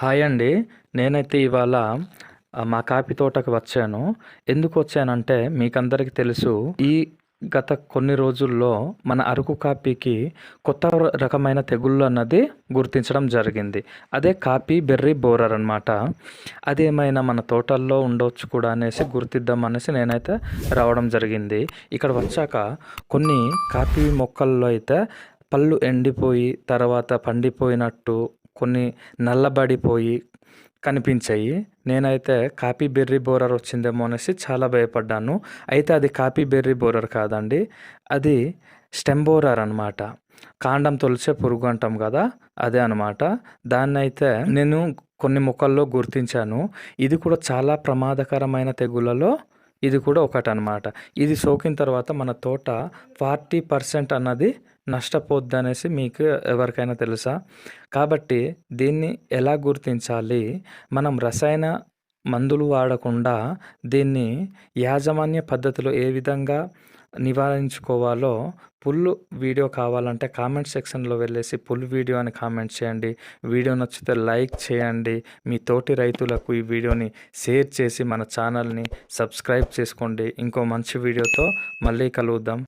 Hi అండి. నేనైతే ఇవాళ మా కాఫీ తోటకు వచ్చాను. ఎందుకు వచ్చానంటే మీకందరికీ తెలుసు ఈ గత కొన్ని రోజుల్లో మన అరకు కాపీకి కొత్త రకమైన తెగుళ్ళు అన్నది గుర్తించడం జరిగింది. అదే కాపీ బెర్రీ బోరర్ అనమాట అదేమైనా మన తోటల్లో ఉండొచ్చు కూడా అనేసి గుర్తిద్దాం అనేసి నేనైతే రావడం జరిగింది. ఇక్కడ వచ్చాక కొన్ని కాఫీ మొక్కల్లో అయితే పళ్ళు ఎండిపోయి తర్వాత పండిపోయినట్టు కొన్ని నల్లబడిపోయి కనిపించాయి. నేనైతే కాపీ బెర్రీ బోరర్ వచ్చిందేమో అనేసి చాలా భయపడ్డాను. అయితే అది కాపీ బెర్రీ బోరర్ కాదండి. అది స్టెమ్ బోరర్ అనమాట కాండం తొలిచే పురుగు అంటాం కదా అదే అనమాట దాన్ని అయితే నేను కొన్ని మొక్కల్లో గుర్తించాను. ఇది కూడా చాలా ప్రమాదకరమైన తెగులలో ఇది కూడా ఒకటి అనమాట ఇది సోకిన తర్వాత మన తోట ఫార్టీ పర్సెంట్ అన్నది నష్టపోద్ది అనేసి మీకు ఎవరికైనా తెలుసా? కాబట్టి దీన్ని ఎలా గుర్తించాలి? మనం రసాయన మందులు వాడకుండా దీన్ని యాజమాన్య పద్ధతిలో ఏ విధంగా నివారించుకోవాలో ఫుల్ వీడియో కావాలంటే కామెంట్ సెక్షన్లో వెళ్ళేసి ఫుల్ వీడియో అని కామెంట్ చేయండి. వీడియో నచ్చితే లైక్ చేయండి. మీ తోటి రైతులకు ఈ వీడియోని షేర్ చేసి మన ఛానల్ని సబ్స్క్రైబ్ చేసుకోండి. ఇంకో మంచి వీడియోతో మళ్ళీ కలుద్దాం.